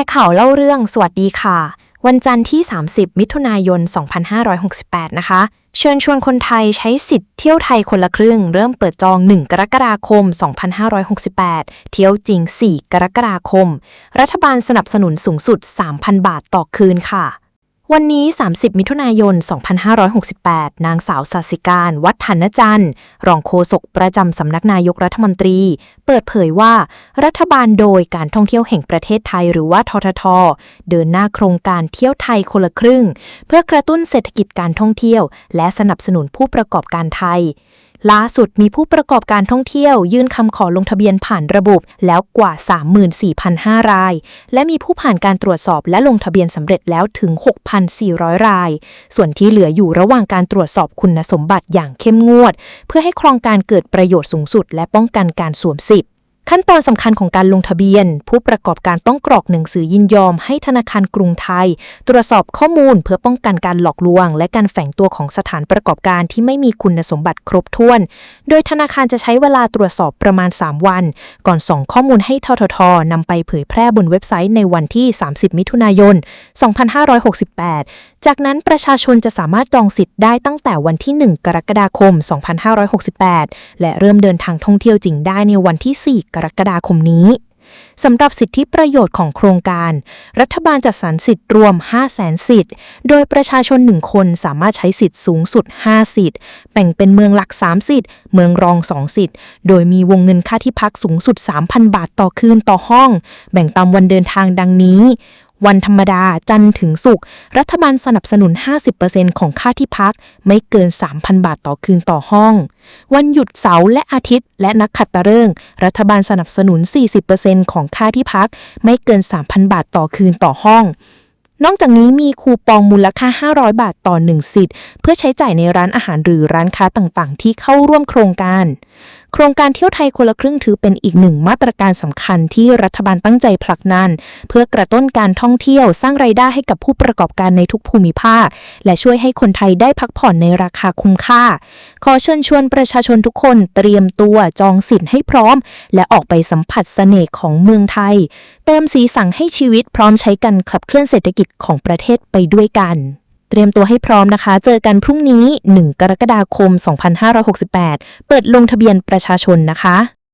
ร์ข่าวเล่าเรื่องสวัสดีค่ะ วันจันทร์ที่ 30 มิถุนายน 2568 นะคะ เชิญชวนคนไทยใช้สิทธิ์เที่ยวไทยคนละครึ่ง เริ่มเปิดจอง 1 กรกฎาคม 2568 เที่ยวจริง 4 กรกฎาคม รัฐบาลสนับสนุนสูงสุด 3,000 บาทต่อคืนค่ะ วันนี้ 30 มิถุนายน 2568 นางสาวสาสิการ วัฒนจันทร์ รองโฆษกประจำสำนักนายกรัฐมนตรี เปิดเผยว่า รัฐบาลโดยการท่องเที่ยวแห่งประเทศไทยหรือว่าททท เดินหน้าโครงการเที่ยวไทยคนละครึ่ง เพื่อกระตุ้นเศรษฐกิจการท่องเที่ยว และสนับสนุนผู้ประกอบการไทย ล่าสุดมีผู้ประกอบการท่องเที่ยว ยื่นคำขอลงทะเบียนผ่านระบบแล้วกว่า 34,500ราย และมีผู้ผ่านการตรวจสอบและลงทะเบียนสำเร็จแล้วถึง 6,400 ราย ส่วนที่เหลืออยู่ระหว่างการตรวจสอบคุณสมบัติอย่างเข้มงวด เพื่อให้โครงการเกิดประโยชน์สูงสุด และป้องกันการสวมสิทธิ ขั้นตอนสำคัญของการลงทะเบียน ผู้ประกอบการต้องกรอกหนังสือยินยอมให้ธนาคารกรุงไทย ตรวจสอบข้อมูลเพื่อป้องกันการหลอกลวง และการแฝงตัวของสถานประกอบการที่ไม่มีคุณสมบัติครบถ้วน โดยธนาคารจะใช้เวลาตรวจสอบประมาณ 3 วัน ก่อนส่งข้อมูลให้ทททนำไปเผยแพร่บนเว็บไซต์ในวันที่ 30 มิถุนายน 2568 จากนั้นประชาชนจะสามารถจองสิทธิ์ได้ตั้งแต่วันที่ 1 กรกฎาคม 2568 และเริ่มเดินทางท่องเที่ยวจริงได้ในวันที่ 4กรกฎาคมนี้สำหรับสิทธิประโยชน์ของโครงการ รัฐบาลจัดสรรสิทธิ์รวม 5 0 0แสนสิทธิ์ โดยประชาชน 1 คนสามารถใช้สิทธิ์สูงสุด 5 สิทธิ์ แบ่งเป็นเมืองหลัก 3 สิทธิ์ เมืองรอง 2 สิทธิ์ โดยมีวงเงินค่าที่พักสูงสุด 3,000 บาทต่อคืนต่อห้อง แบ่งตามวันเดินทางดังนี้ วันธรรมดาจันทร์ถึงศุกร์รัฐบาลสนับสนุน 50%ของค่าที่พัก ไม่เกิน 3,000 บาทต่อคืนต่อห้อง วันหยุดเสาร์และอาทิตย์ และนักขัตฤกษ์รัฐบาลสนับสนุน 40%ของค่าที่พัก ไม่เกิน 3,000 บาทต่อคืนต่อห้องนอกจากนี้มีคูปองมูลค่า 500 บาทต่อ 1 สิทธิ์ เพื่อใช้จ่ายในร้านอาหารหรือร้านค้าต่างๆ ที่เข้าร่วมโครงการ โครงการเที่ยวไทยคนละครึ่งถือเป็นอีกหนึ่งมาตรการสำคัญที่รัฐบาลตั้งใจผลักดัน เพื่อกระตุ้นการท่องเที่ยวสร้างไรายได้ให้กับผู้ประกอบการในทุกภูมิภาค และช่วยให้คนไทยได้พักผ่อนในราคาคุ้มค่า ขอเชิญชวนประชาชนทุกคนเตรียมตัวจองสิทธิ์ให้พร้อม และออกไปสัมผัสเสน่ห์ของเมืองไทย เติมสีสันให้ชีวิตพร้อมใช้กันขับเคลื่อนเศรษฐกิจของประเทศไปด้วยกัน เตรียมตัวให้พร้อมนะคะ เจอกันพรุ่งนี้ 1 กรกฎาคม 2568 เปิดลงทะเบียนประชาชนนะคะ